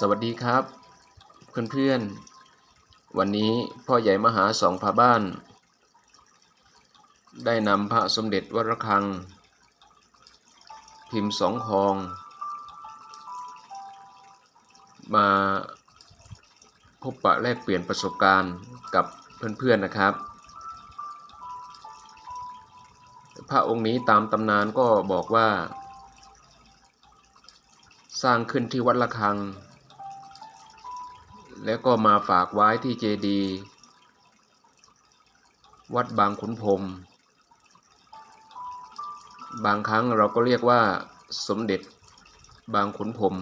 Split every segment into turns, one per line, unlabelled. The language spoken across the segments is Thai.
สวัสดีครับ เพื่อนๆ วันนี้พ่อใหญ่มหาสองพาบ้าน ได้นำพระสมเด็จวัดระฆัง พิมพ์สองคอง มาพบปะแลกเปลี่ยนประสบการณ์กับเพื่อนๆนะครับ พระองค์นี้ตามตำนานก็บอกว่าสร้างขึ้นที่วัดระฆัง แล้วก็มาฝากไว้ที่เจดีย์วัดบางขุนพรมบางครั้งเราก็เรียกว่าสมเด็จบางขุนพรม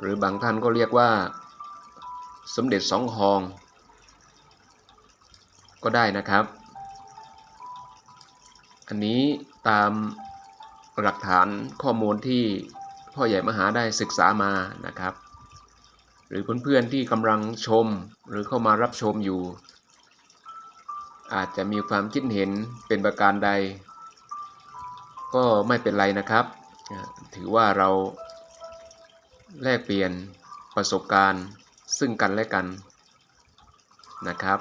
หรือบางท่านก็เรียกว่า สมเด็จสองคอง ก็ได้นะครับ อันนี้ตามหลักฐานข้อมูลที่พ่อใหญ่มหาได้ศึกษามานะครับ หรือเพื่อนๆที่กำลังชมหรือเข้ามารับชมอยู่ อาจจะมีความคิดเห็นเป็นประการใด ก็ไม่เป็นไรนะครับ ถือว่าเราแลกเปลี่ยนประสบการณ์ซึ่งกันและกันนะครับ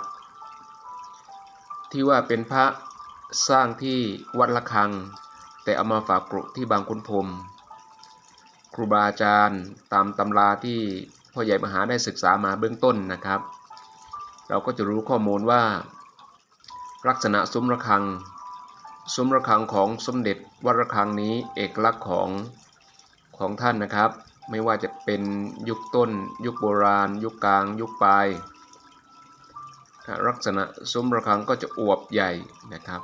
ที่ว่าเป็นพระสร้างที่วัดละคัง แต่เอามาฝากกรุที่บางขุนพรมครูบาอาจารย์ตามตำราที่ พ่อใหญ่มหาได้ศึกษามาเบื้องต้นนะครับ เราก็จะรู้ข้อมูลว่า ลักษณะซุ้มระฆัง ซุ้มระฆังของสมเด็จวัดระฆังนี้เอกลักษณ์ของของท่านนะครับ ไม่ว่าจะเป็นยุคต้น ยุคโบราณ ยุคกลาง ยุคปลายลักษณะซุ้มระฆังก็จะอวบใหญ่นะครับ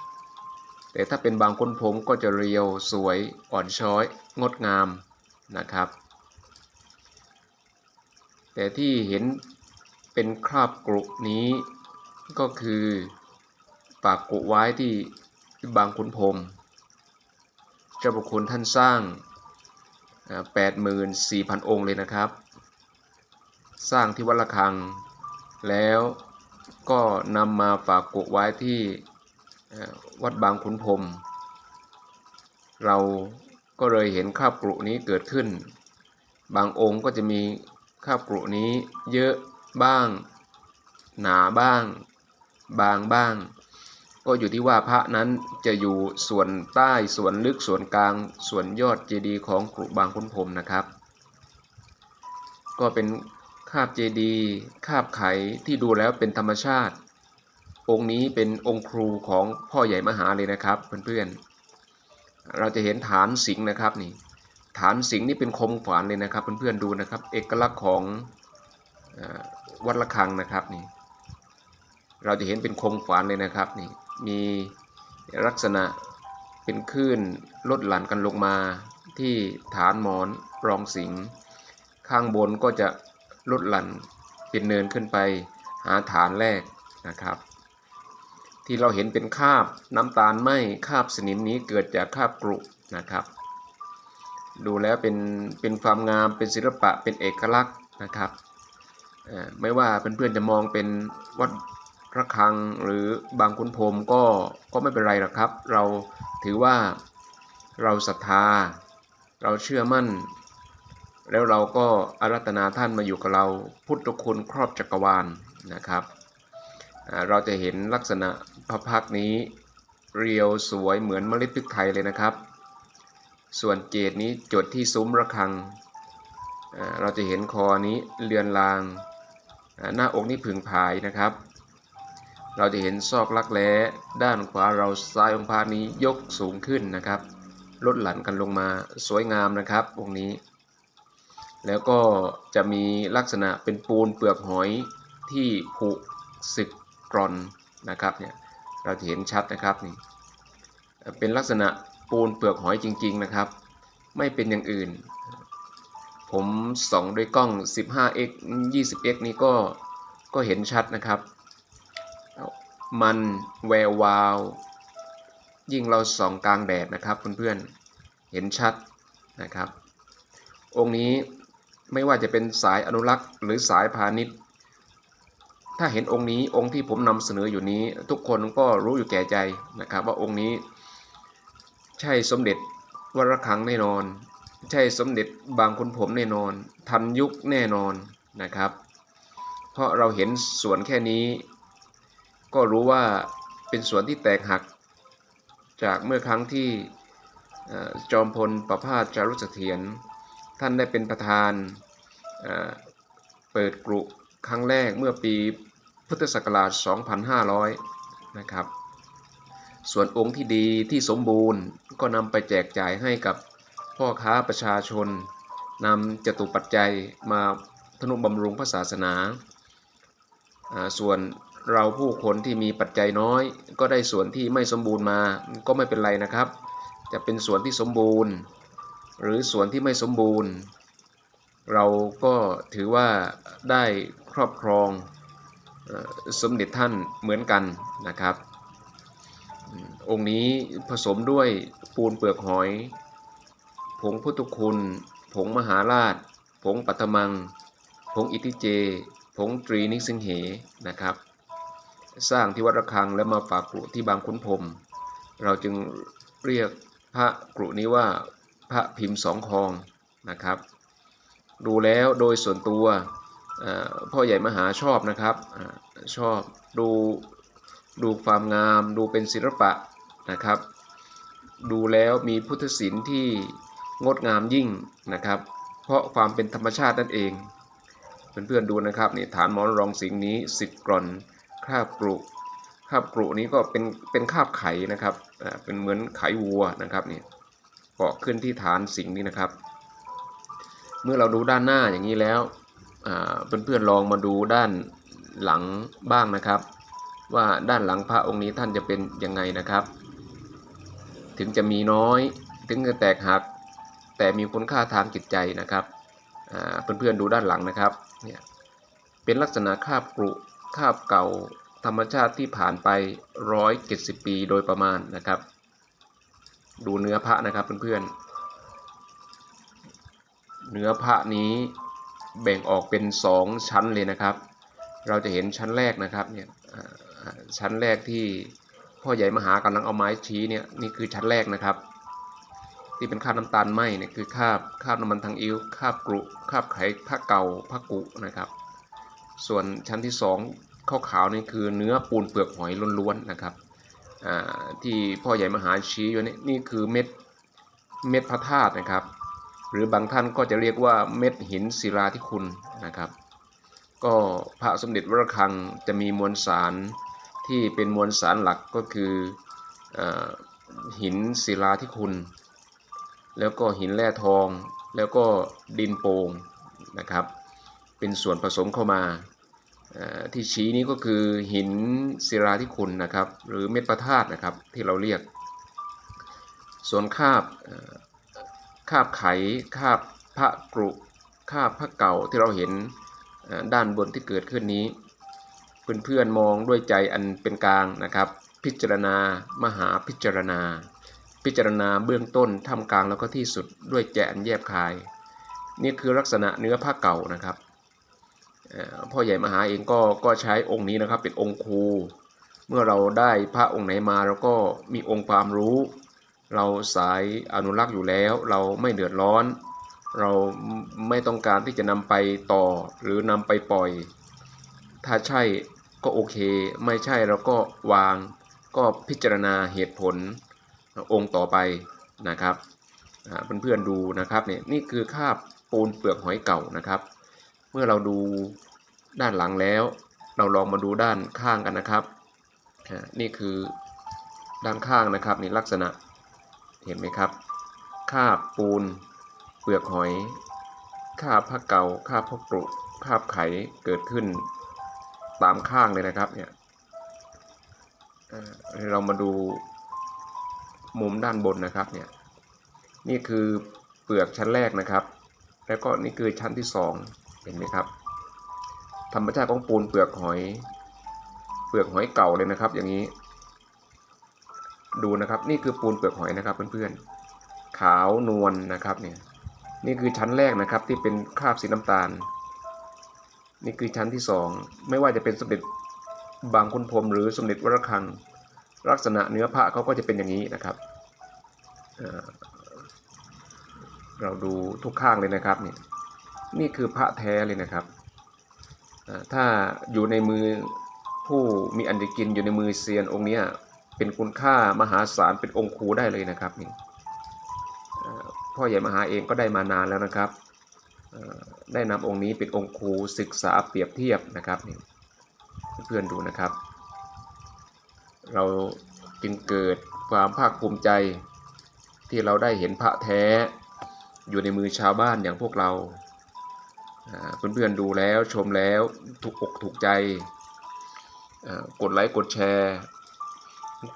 แต่ถ้าเป็นบางคนผมก็จะเรียวสวยอ่อนช้อย งดงามนะครับ แต่ที่เห็นเป็นคราบกรุนี้ก็คือปากกุไว้ที่บางขุนพรมเจ้าพระคุณท่านสร้างแปดหมื่นสี่พันองค์เลยนะครับ สร้างที่วัดระฆัง แล้วก็นำมาฝากกุไว้ที่วัดบางขุนพรมเราก็เลยเห็นคราบกรุนี้เกิดขึ้น บางองค์ก็จะมี คราบกรุนี้ เยอะบ้าง หนาบ้าง บางบ้าง ก็อยู่ที่ว่าพระนั้นจะอยู่ส่วนใต้ส่วนลึกส่วนกลาง ส่วนยอดเจดีย์ของกรุบางขุนพรมนะครับ ก็เป็นคาบเจดีย์คาบไขที่ดูแล้วเป็นธรรมชาติ องค์นี้เป็นองค์ครูของพ่อใหญ่มหาเลยนะครับเพื่อนๆเราจะเห็นฐานสิงนะครับนี่ ฐานสิงห์นี่เป็นคมฝานเลยนะครับ เพื่อนๆดูนะครับ เอกลักษณ์ของอวัดระฆังนะครับนี่เราจะเห็นเป็นคมฝานเลยนะครับนี่มีลักษณะเป็นคลื่นลดหลั่นกันลงมา ที่ฐานหมอนรองสิงห์ข้างบนก็จะลดหลั่นเป็นเนินขึ้นไปหาฐานแรกนะครับ ที่เราเห็นเป็นคาบน้ำตาลไหมคาบสนิมนี้เกิดจากคาบกรุนะครับ ดูแล้วเป็นเป็นความงามเป็นศิลปะเป็นเอกลักษณ์นะครับไม่ว่าเพื่อนๆจะมองเป็นวัดระฆังหรือบางขุนพรมก็ก็ไม่เป็นไรหรอกครับ เราถือว่าเราศรัทธา เราเชื่อมั่น แล้วเราก็อารัตนาท่านมาอยู่กับเราพุทธคุณครอบจักรวาลนะครับเราจะเห็นลักษณะพระพักนี้เรียวสวยเหมือนเมล็ดพริกไทยเลยนะครับ ส่วนเกตนี้จดที่ซุ้มระฆัง เราจะเห็นคอนี้เลือนลาง หน้าอกนี้ผึ่งผายนะครับ เราจะเห็นซอกลักแร้ด้านขวาเราซ้ายองค์พระนี้ยกสูงขึ้นนะครับ ลดหลั่นกันลงมาสวยงามนะครับองค์นี้ แล้วก็จะมีลักษณะเป็นปูนเปลือกหอยที่ผุสึกกร่อนนะครับเนี่ยเราจะเห็นชัดนะครับนี่เป็นลักษณะ ปูนเปลือกหอยจริง ๆ นะครับ ไม่เป็นอย่างอื่น ผมส่องด้วยกล้อง 15x 20x นี้ก็ก็เห็นชัดนะครับ มันแวววาว ยิ่งเราส่องกลางแดดนะครับเพื่อนๆเห็นชัดนะครับ องค์นี้ไม่ว่าจะเป็นสายอนุรักษ์หรือสายพาณิชย์ ถ้าเห็นองค์นี้องค์ที่ผมนำเสนออยู่นี้ ทุกคนก็รู้อยู่แก่ใจนะครับ ว่าองค์นี้ ใช่สมเด็จวระฆังแน่นอน ใช่สมเด็จบางขุนพรหมแน่นอน ทันยุคแน่นอนนะครับ เพราะเราเห็นสวนแค่นี้ ก็รู้ว่าเป็นสวนที่แตกหัก จากเมื่อครั้งที่จอมพลประภาสจารุเสถียรท่านได้เป็นประธานเปิดกรุครั้งแรกเมื่อปีพุทธศักราช 2500 นะครับ ส่วนองค์ที่ดีที่สมบูรณ์ก็นำไปแจกจ่ายให้กับพ่อค้าประชาชนนำจตุปัจจัยมาทนุบำรุงพระศาสนา ส่วนเราผู้คนที่มีปัจจัยน้อย ก็ได้ส่วนที่ไม่สมบูรณ์มาก็ไม่เป็นไรนะครับ จะเป็นส่วนที่สมบูรณ์ หรือส่วนที่ไม่สมบูรณ์ เราก็ถือว่าได้ครอบครองสมเด็จท่านเหมือนกันนะครับ องค์นี้ผสมด้วยปูนเปลือกหอย ผงพุทธคุณ ผงมหาราช ผงปัตมัง ผงอิทิเจ ผงตรีนิสิงเหนะครับ สร้างที่วัดระฆังและมาฝากกรุที่บางขุนพรมเราจึงเรียกพระกรุนี้ว่าพระพิมพ์สองคองนะครับ ดูแล้วโดยส่วนตัวพ่อใหญ่มหาชอบนะครับอชอบดูดูความงาม ดูเป็นศิลปะ นะครับ ดูแล้วมีพุทธศิลป์ที่งดงามยิ่งนะครับ เพราะความเป็นธรรมชาตินั่นเองเพื่อนๆดูนะครับนี่ฐานหมอนรองสิงนี้สิบกรอนคาบกรุคาบกรุนี้ก็เป็นเป็นคาบไข่นะครับอ่าเป็นเหมือนไขวัวนะครับนี่เกาะขึ้นที่ฐานสิงนี้นะครับ เมื่อเราดูด้านหน้าอย่างนี้แล้วอ่าเพื่อนๆลองมาดูด้านหลังบ้างนะครับ ว่าด้านหลังพระองค์นี้ท่านจะเป็นยังไงนะครับ ถึงจะมีน้อย ถึงจะแตกหัก แต่มีคุณค่าทางจิตใจนะครับอ่าเพื่อนๆดูด้านหลังนะครับเนี่ยเป็นลักษณะคาบกรุคาบเก่าธรรมชาติที่ผ่านไป 170 ปีโดยประมาณนะครับ ดูเนื้อพระนะครับเพื่อนๆ เนื้อพระนี้แบ่งออกเป็น 2 ชั้นเลยนะครับ เราจะเห็นชั้นแรกนะครับเนี่ยชั้นแรกที่ พ่อใหญ่มหากำลังเอาไม้ชี้เนี่ยนี่คือชั้นแรกนะครับ ที่เป็นคาบน้ำตาลไหมเนี่ยคือคาบคาบน้ำมันทางอิ้วคาบกรุคาบไข่ผ้าเก่าผ้ากุนะครับ ส่วนชั้นที่สองขาวนี่คือเนื้อปูนเปลือกหอยล้วนๆนะครับอ่าที่พ่อใหญ่มหาชี้อยู่นี่นี่คือเม็ดเม็ดพระธาตุนะครับ หรือบางท่านก็จะเรียกว่าเม็ดหินศิลาธิคุณนะครับ ก็พระสมเด็จวรคังจะมีมวลสาร ที่เป็นมวลสารหลักก็คืออหินศิลาธิคุณ แล้วก็หินแร่ทอง แล้วก็ดินโป่งนะครับ เป็นส่วนผสมเข้ามาที่ชี้นี้ก็คือหินศิลาธิคุณนะครับ หรือเม็ดพระธาตุนะครับที่เราเรียก ส่วนคาบคาบไขคาบพระกรุคาบพระเก่าที่เราเห็นด้านบนที่เกิดขึ้นนี้ เพื่อนๆมองด้วยใจอันเป็นกลางนะครับ พิจารณามหาพิจารณา พิจารณาเบื้องต้นท่ามกลางแล้วก็ที่สุดด้วยแจนแยบคาย นี่คือลักษณะเนื้อผ้าเก่านะครับพ่อใหญ่มหาเองก็ก็ใช้องค์นี้นะครับเป็นองค์ครูเมื่อเราได้พระองค์ไหนมาเราก็มีองค์ความรู้ เราสายอนุรักษ์อยู่แล้ว เราไม่เดือดร้อน เราไม่ต้องการที่จะนำไปต่อหรือนำไปปล่อย ถ้าใช่ก็โอเค ไม่ใช่เราก็วาง ก็พิจารณาเหตุผลองค์ต่อไปนะครับอ่าเพื่อนๆดูนะครับเนี่ยนี่คือคาบปูนเปลือกหอยเก่านะครับ เมื่อเราดูด้านหลังแล้ว เราลองมาดูด้านข้างกันนะครับนี่คือด้านข้างนะครับนี่ลักษณะเห็นไหมครับคาบปูน เปลือกหอยคาบผ้าเก่าคาบผ้ากรุคาบไขเกิดขึ้น ตามข้างเลยนะครับเนี่ยเรามาดูมุมด้านบนนะครับเนี่ยนี่คือเปลือกชั้นแรกนะครับ แล้วก็นี่คือชั้นที่สองเห็นไหมครับ ธรรมชาติของปูนเปลือกหอย เปลือกหอยเก่าเลยนะครับ อย่างนี้ ดูนะครับนี่คือปูนเปลือกหอยนะครับเพื่อนๆขาวนวลนะครับเนี่ยนี่คือชั้นแรกนะครับที่เป็นคราบสีน้ำตาล นี่คือชั้นที่สองไม่ว่าจะเป็นสมเด็จบางคุณพรมหรือสมเด็จวรคัง ลักษณะเนื้อพระเขาก็จะเป็นอย่างนี้นะครับ เราดูทุกข้างเลยนะครับนี่นี่คือพระแท้เลยนะครับ ถ้าอยู่ในมือผู้มีอันจะกินอยู่ในมือเซียนองค์นี้เป็นคุณค่ามหาศาลเป็นองค์ครูได้เลยนะครับนี่พ่อใหญ่มหาเองก็ได้มานานแล้วนะครับ ได้นำองค์นี้เป็นองค์ครูศึกษาเปรียบเทียบนะครับนี่เพื่อนๆดูนะครับ เราจึงเกิดความภาคภูมิใจที่เราได้เห็นพระแท้อยู่ในมือชาวบ้านอย่างพวกเราเพื่อนๆดูแล้วชมแล้วถูกอกถูกใจ กดไลค์กดแชร์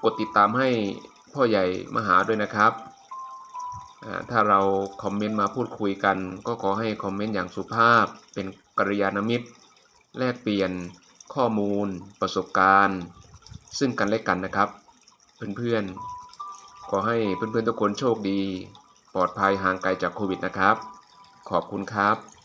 กดติดตามให้พ่อใหญ่มหาด้วยนะครับ ถ้าเราคอมเมนต์มาพูดคุยกัน ก็ขอให้คอมเมนต์อย่างสุภาพเป็นกริยาณมิตร แลกเปลี่ยนข้อมูล ประสบการณ์ ซึ่งกันและกันนะครับ เพื่อนๆ ขอให้เพื่อนๆทุกคนโชคดี ปลอดภัยห่างไกลจากโควิดนะครับ ขอบคุณครับ